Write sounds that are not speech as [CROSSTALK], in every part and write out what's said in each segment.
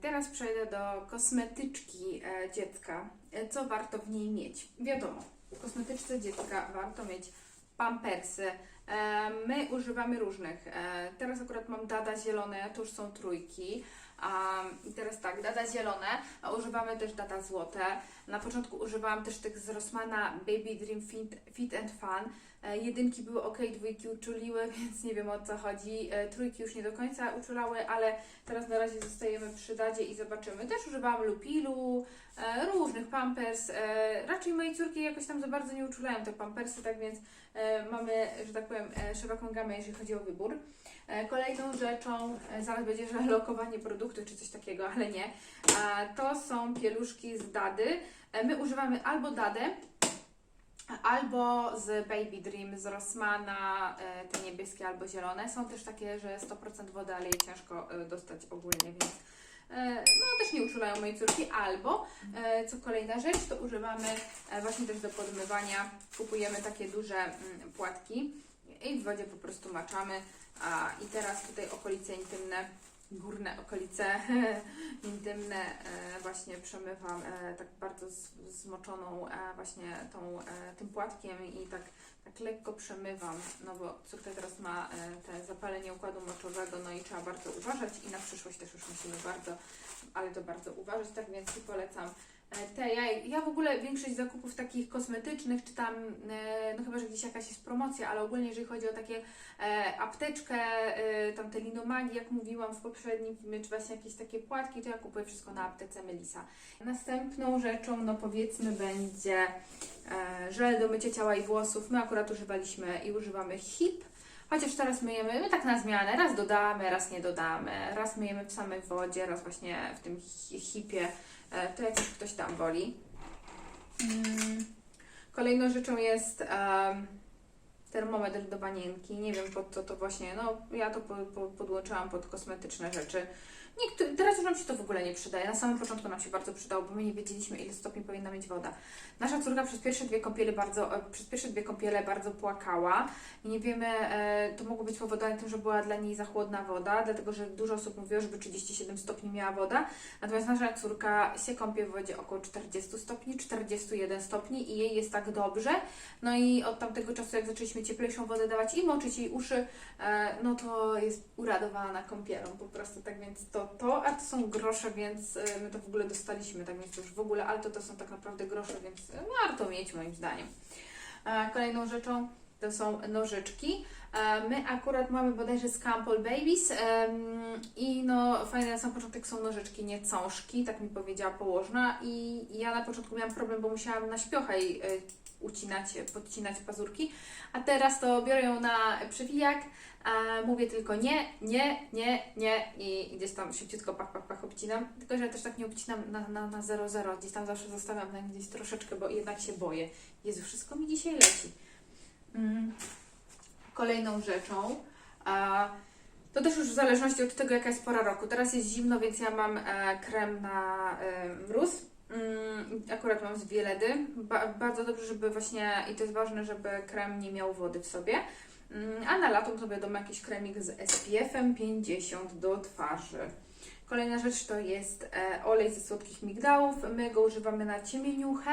Teraz przejdę do kosmetyczki e, dziecka. E, Co warto w niej mieć? Wiadomo, w kosmetyczce dziecka warto mieć pampersy. E, My używamy różnych. Teraz akurat mam dada zielone, to już są trójki. I teraz tak, dada zielone, a używamy też dada złote. Na początku używałam też tych z Rossmana Baby Dream Fit, Fit and Fun. E, Jedynki były ok, dwójki uczuliły, [LAUGHS] więc nie wiem o co chodzi. E, Trójki już nie do końca uczulały, ale teraz na razie zostajemy przy dadzie i zobaczymy. Też używałam lupilu, e, różnych pampers. Raczej mojej córki jakoś tam za bardzo nie uczulają te pampersy, tak więc mamy, że tak powiem, szeroką gamę, jeżeli chodzi o wybór. Kolejną rzeczą, zaraz będzie, że lokowanie produktu czy coś takiego, ale nie, to są pieluszki z Dady. My używamy albo Dadę, albo z Baby Dream, z Rossmana, e, te niebieskie albo zielone. Są też takie, że 100% wody, ale je ciężko e, dostać ogólnie, więc e, no też nie uczulają mojej córki. Albo, co kolejna rzecz, to używamy właśnie też do podmywania. Kupujemy takie duże mm, płatki i w wodzie po prostu maczamy. A, I teraz tutaj okolice intymne, górne okolice [LAUGHS] intymne e, właśnie przemywam e, tak bardzo zmoczoną e, właśnie tą, tym płatkiem i tak, tak lekko przemywam, no bo córka teraz ma te zapalenie układu moczowego, no i trzeba bardzo uważać i na przyszłość też już musimy bardzo, ale to bardzo uważać, tak więc polecam te. Ja, ja w ogóle większość zakupów takich kosmetycznych, czy tam, e, no chyba, że gdzieś jakaś jest promocja, ale ogólnie jeżeli chodzi o takie e, apteczkę, e, tam te linomagi, jak mówiłam w poprzednim filmie, czy właśnie jakieś takie płatki, to ja kupuję wszystko na aptece Melisa. Następną rzeczą, no powiedzmy, będzie e, żel do mycia ciała i włosów. My akurat używaliśmy i używamy HIP. Chociaż teraz myjemy, my tak na zmianę, raz dodamy, raz nie dodamy, raz myjemy w samej wodzie, raz właśnie w tym hi- hipie, e, to jak ktoś tam woli. Mm. Kolejną rzeczą jest termometr do banienki. Nie wiem pod co to właśnie, no ja to po, po, podłączyłam pod kosmetyczne rzeczy. Niektóre, teraz już nam się to w ogóle nie przydaje. Na samym początku nam się bardzo przydało, bo my nie wiedzieliśmy ile stopni powinna mieć woda. Nasza córka przez pierwsze dwie kąpiele bardzo, e, przez pierwsze dwie kąpiele bardzo płakała i nie wiemy, e, to mogło być spowodowane tym, że była dla niej za chłodna woda, dlatego że dużo osób mówiło, żeby 37 stopni miała woda, natomiast nasza córka się kąpie w wodzie około 40 stopni, 41 stopni i jej jest tak dobrze. No i od tamtego czasu, jak zaczęliśmy cieplejszą wodę dawać i moczyć jej uszy, e, no to jest uradowana kąpielą po prostu, tak więc to to, a to są grosze, więc e, my to w ogóle dostaliśmy, tak więc to już w ogóle, ale to, to są tak naprawdę grosze, więc warto mieć moim zdaniem. E, Kolejną rzeczą to są nożyczki. My akurat mamy bodajże z Campbell Babies i no fajne na sam początek są nożyczki, nie cążki, tak mi powiedziała położna i ja na początku miałam problem, bo musiałam na e, ucinać, podcinać pazurki, a teraz to biorę ją na przewijak, mówię tylko nie, nie, nie, nie i gdzieś tam szybciutko pach, pach, pach obcinam, tylko że ja też tak nie obcinam na, na, na 0,0, gdzieś tam zawsze zostawiam na gdzieś troszeczkę, bo jednak się boję. Jezu, wszystko mi dzisiaj leci. Mm. Kolejną rzeczą, a, to też już w zależności od tego, jaka jest pora roku. Teraz jest zimno, więc ja mam e, krem na e, mróz. Mm, akurat mam z Wieledy. Ba, bardzo dobrze, żeby właśnie, i to jest ważne, żeby krem nie miał wody w sobie. Mm, a na lato to wiadomo jakiś kremik z SPF-em 50 do twarzy. Kolejna rzecz to jest e, olej ze słodkich migdałów. My go używamy na ciemieniuchę,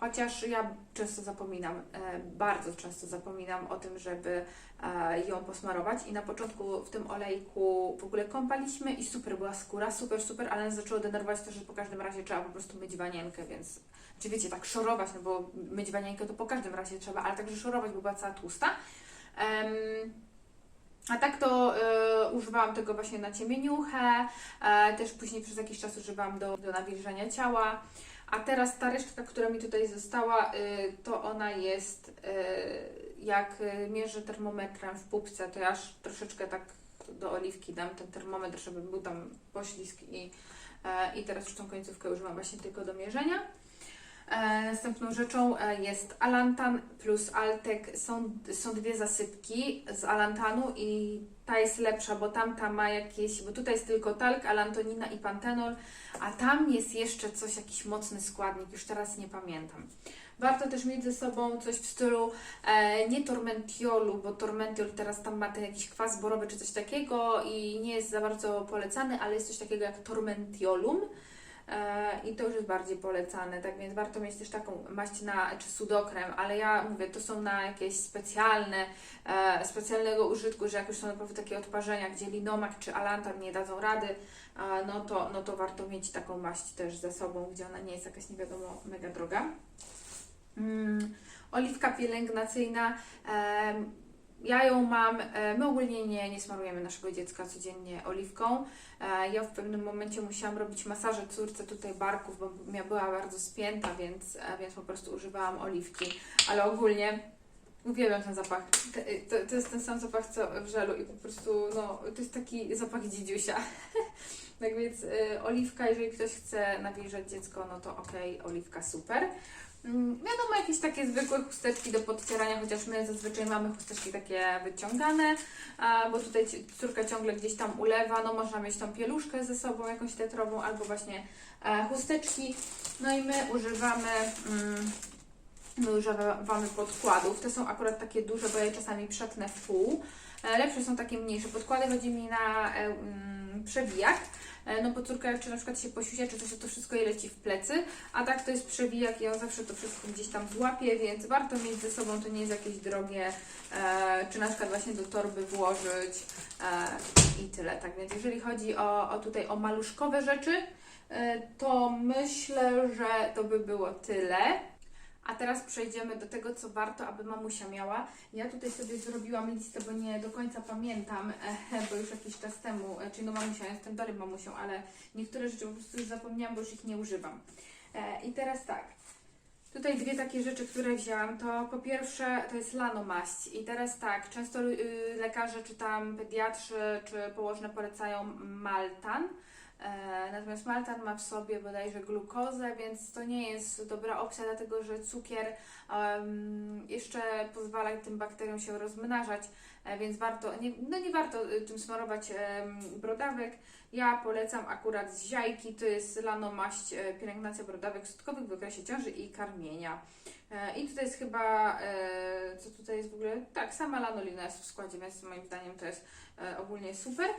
chociaż ja często zapominam, e, bardzo często zapominam o tym, żeby e, ją posmarować. I na początku w tym olejku w ogóle kąpaliśmy i super była skóra, super, super, ale nas zaczęło denerwować to, że po każdym razie trzeba po prostu myć wanienkę, więc czy wiecie, tak szorować, no bo myć wanienkę to po każdym razie trzeba, ale także szorować, bo była cała tłusta. Em, a tak to e, używałam tego właśnie na ciemieniuchę, e, też później przez jakiś czas używałam do, do nawilżania ciała. A teraz ta resztka, która mi tutaj została, y, to ona jest y, jak y, mierzę termometrem w pupce, to ja aż troszeczkę tak do oliwki dam ten termometr, żeby był tam poślizg i, e, i teraz już tą końcówkę używam właśnie tylko do mierzenia. E, następną rzeczą e, jest Alantan plus Altek. Są, są dwie zasypki z Alantanu i ta jest lepsza, bo tamta ma jakieś, bo tutaj jest tylko talk, alantonina i pantenol, a tam jest jeszcze coś, jakiś mocny składnik, już teraz nie pamiętam. Warto też mieć ze sobą coś w stylu e, nie tormentiolu, bo tormentiol teraz tam ma ten jakiś kwas borowy czy coś takiego i nie jest za bardzo polecany, ale jest coś takiego jak tormentiolum. E, I to już jest bardziej polecane, tak więc warto mieć też taką maść na, czy sudokrem, ale ja mówię, to są na jakieś specjalne, e, specjalnego użytku, że jak już są naprawdę takie odparzenia, gdzie linomak czy alantan nie dadzą rady, e, no, to, no to warto mieć taką maść też ze sobą, gdzie ona nie jest jakaś nie wiadomo mega droga. Mm, oliwka pielęgnacyjna. em, ja ją mam, e, my ogólnie nie, nie smarujemy naszego dziecka codziennie oliwką. E, Ja w pewnym momencie musiałam robić masaże córce tutaj barków, bo była bardzo spięta, więc, e, więc po prostu używałam oliwki. Ale ogólnie uwielbiam ten zapach. To, to jest ten sam zapach co w żelu i po prostu no, to jest taki zapach dzidziusia. [LAUGHS] tak więc oliwka, jeżeli ktoś chce nawilżać dziecko, no to okej, oliwka super. Mm, Wiadomo, jakieś takie zwykłe chusteczki do podcierania, chociaż my zazwyczaj mamy chusteczki takie wyciągane, bo tutaj córka ciągle gdzieś tam ulewa, no można mieć tą pieluszkę ze sobą, jakąś tetrową, albo właśnie e, chusteczki. No i my używamy, mm, my używamy podkładów. Te są akurat takie duże, bo ja je czasami przetnę w pół. E, Lepsze są takie mniejsze podkłady, chodzi mi na e, mm, przewijak. E, No bo córka jak czy na przykład się posiusia, czy coś, to wszystko jej leci w plecy, a tak to jest przewijak i on zawsze to wszystko gdzieś tam złapie, więc warto mieć ze sobą, to nie jest jakieś drogie, e, czy na przykład właśnie do torby włożyć e, i tyle. Tak więc jeżeli chodzi o, o tutaj o maluszkowe rzeczy, to myślę, że to by było tyle. A teraz przejdziemy do tego, co warto, aby mamusia miała. Ja tutaj sobie zrobiłam listę, bo nie do końca pamiętam, e, bo już jakiś czas temu, e, czyli no mamusia, ja jestem dalej mamusią, ale niektóre rzeczy po prostu już zapomniałam, bo już ich nie używam. E, I teraz tak, tutaj dwie takie rzeczy, które wzięłam, to po pierwsze to jest lanomaść i teraz tak, często y, lekarze czy tam pediatrzy czy położne polecają maltan, Natomiast maltan ma w sobie bodajże glukozę, więc to nie jest dobra opcja, dlatego że cukier em, jeszcze pozwala tym bakteriom się rozmnażać, e, więc warto, nie, no nie warto y, tym smarować em, brodawek. Ja polecam akurat z ziajki, to jest lanomaść e, pielęgnacja brodawek sutkowych w okresie ciąży i karmienia. E, I tutaj jest chyba, e, co tutaj jest w ogóle, tak, sama lanolina jest w składzie, więc moim zdaniem to jest e, ogólnie super.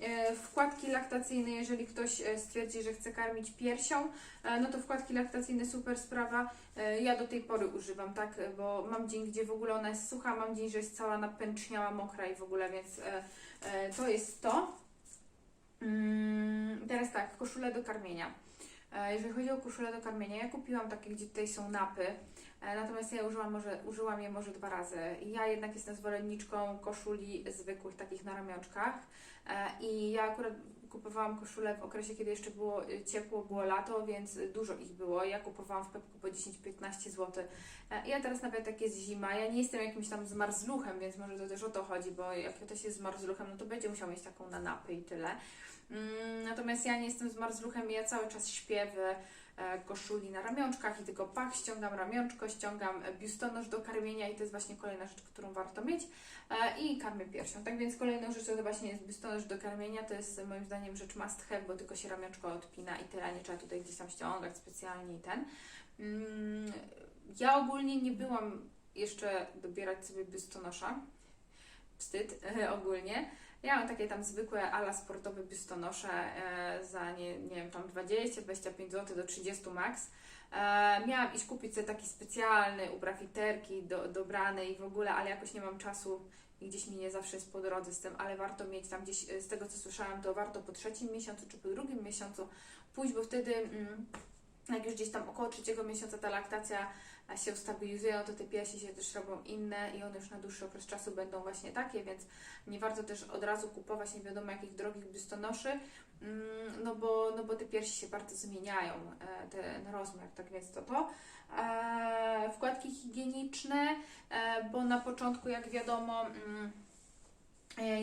E, Wkładki laktacyjne, jeżeli ktoś e, stwierdzi, że chce karmić piersią, e, no to wkładki laktacyjne super sprawa. Ja do tej pory używam, tak, bo mam dzień, gdzie w ogóle ona jest sucha, mam dzień, że jest cała napęczniała, mokra i w ogóle, więc to jest to. Mm, Teraz tak, koszule do karmienia. E, Jeżeli chodzi o koszule do karmienia, ja kupiłam takie, gdzie tutaj są napy, e, natomiast ja użyłam, może, użyłam je może dwa razy. Ja jednak jestem zwolenniczką koszuli zwykłych, takich na ramionczkach. E, I ja akurat kupowałam koszulę w okresie, kiedy jeszcze było y, ciepło, było lato, więc dużo ich było. Ja kupowałam w Pepku po 10-15 zł. E, Ja teraz nawet jak jest zima, ja nie jestem jakimś tam zmarzluchem, więc może to też o to chodzi, bo jak ktoś jest zmarzluchem, no to będzie musiał mieć taką na napy i tyle. Mm, Natomiast ja nie jestem zmarzluchem ja cały czas e, koszuli na ramionczkach i tylko pach, ściągam ramionczko, ściągam e, biustonosz do karmienia i to jest właśnie kolejna rzecz, którą warto mieć e, i karmię piersią. Tak więc kolejną rzeczą to właśnie jest biustonosz do karmienia, to jest e, moim zdaniem rzecz must have, bo tylko się ramionczko odpina i tyle, nie trzeba tutaj gdzieś tam ściągać specjalnie i ten. Mm, Ja ogólnie nie byłam jeszcze dobierać sobie biustonosza, wstyd e, [LAUGHS] ogólnie. Ja mam takie tam zwykłe ala sportowe biustonosze e, za nie, nie wiem, tam 20-25 zł do 30 max. E, miałam iść kupić sobie taki specjalny, ubrać literki do, dobrany i w ogóle, ale jakoś nie mam czasu i gdzieś mi nie zawsze jest po drodze z tym, ale warto mieć tam gdzieś, e, z tego co słyszałam, to warto po trzecim miesiącu czy po drugim miesiącu pójść, bo wtedy mm, jak już gdzieś tam około trzeciego miesiąca ta laktacja się ustabilizuje, no to te piersi się też robią inne i one już na dłuższy okres czasu będą właśnie takie, więc nie warto też od razu kupować nie wiadomo jakich drogich biustonoszy, mm, no bo, no bo te piersi się bardzo zmieniają, e, ten rozmiar, tak więc to to. E, Wkładki higieniczne, e, bo na początku jak wiadomo... mm,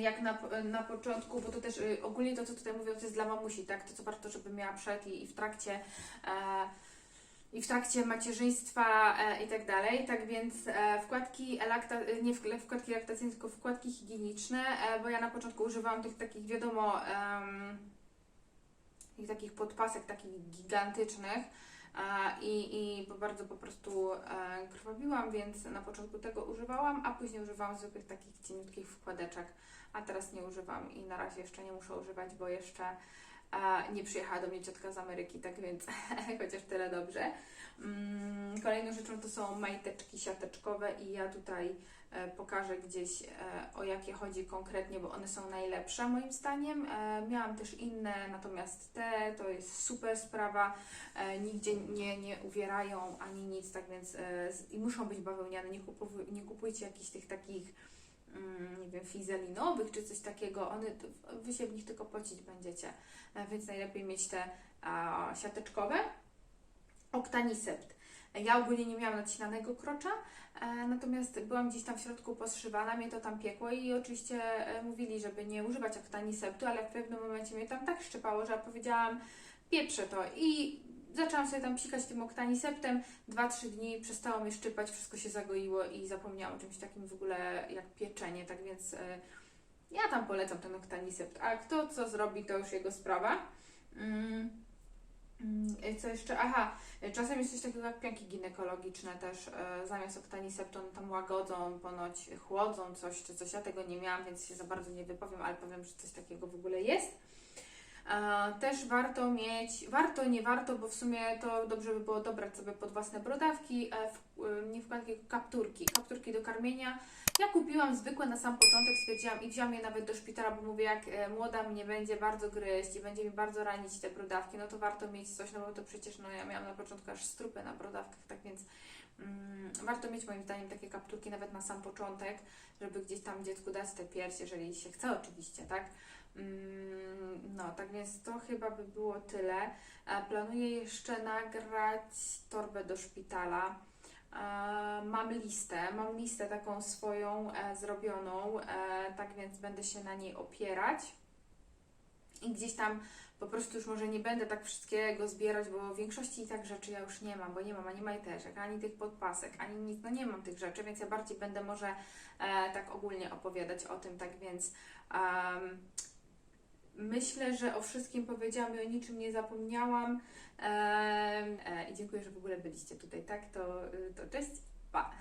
Jak na, na początku, bo to też ogólnie to, co tutaj mówią, to jest dla mamusi, tak? To, co warto, żeby miała przed i, i w trakcie. E, i w trakcie macierzyństwa e, i tak dalej. Tak więc e, wkładki, lakta, e, nie wk- wkładki laktacyjne, tylko wkładki higieniczne, e, bo ja na początku używałam tych takich, wiadomo, tych takich podpasek takich gigantycznych. e, I, I bardzo po prostu e, krwawiłam, więc na początku tego używałam, a później używałam zwykłych takich cieniutkich wkładeczek, a teraz nie używam i na razie jeszcze nie muszę używać, bo jeszcze e, nie przyjechała do mnie ciotka z Ameryki, tak więc [LAUGHS] chociaż tyle dobrze. Mm, Kolejną rzeczą to są majteczki siateczkowe i ja tutaj e, pokażę gdzieś e, o jakie chodzi konkretnie, bo one są najlepsze moim zdaniem. E, Miałam też inne, natomiast te to jest super sprawa, nigdzie nie, nie uwierają ani nic, tak więc i muszą być bawełniane, nie, kupuj, nie kupujcie jakichś tych takich wiem, fizelinowych czy coś takiego, one, wy się w nich tylko pocić będziecie, E, więc najlepiej mieć te a, siateczkowe. Oktanisept. Ja ogólnie nie miałam nacinanego krocza, e, natomiast byłam gdzieś tam w środku poszywana, mnie to tam piekło i oczywiście e, mówili, żeby nie używać oktaniseptu, ale w pewnym momencie mnie tam tak szczypało, że ja powiedziałam, pieprzę to i zaczęłam sobie tam psikać tym oktaniseptem, 2-3 dni przestało mnie szczypać, wszystko się zagoiło i zapomniałam o czymś takim w ogóle jak pieczenie, tak więc e, ja tam polecam ten oktanisept, a kto co zrobi, to już jego sprawa. Mm. Mm, Co jeszcze? Aha, czasem jest coś takiego jak pianki ginekologiczne też, e, zamiast oktaniseptu one tam łagodzą, ponoć chłodzą coś czy coś. Ja tego nie miałam, więc się za bardzo nie wypowiem, ale powiem, że coś takiego w ogóle jest. Też warto mieć, warto, nie warto, bo w sumie to dobrze by było dobrać sobie pod własne brodawki, e, e, nie wkładki, kapturki, kapturki do karmienia. Ja kupiłam zwykłe na sam początek, stwierdziłam i wziąłam je nawet do szpitala, bo mówię, jak e, młoda mnie będzie bardzo gryźć i będzie mi bardzo ranić te brodawki, no to warto mieć coś, no bo to przecież, no ja miałam na początku aż strupy na brodawkach, tak więc warto mieć moim zdaniem takie kapturki nawet na sam początek, żeby gdzieś tam dziecku dać tę pierś, jeżeli się chce oczywiście, tak? Mm, No, tak więc to chyba by było tyle. E, Planuję jeszcze nagrać torbę do szpitala. E, Mam listę, mam listę taką swoją e, zrobioną, tak więc będę się na niej opierać. I gdzieś tam po prostu już może nie będę tak wszystkiego zbierać, bo w większości i tak rzeczy ja już nie mam, bo nie mam ani majteczek, ani tych podpasek, ani nic, no nie mam tych rzeczy, więc ja bardziej będę może e, tak ogólnie opowiadać o tym, tak więc em, myślę, że o wszystkim powiedziałam i o niczym nie zapomniałam Em, e, i dziękuję, że w ogóle byliście tutaj, tak? To, to cześć, pa!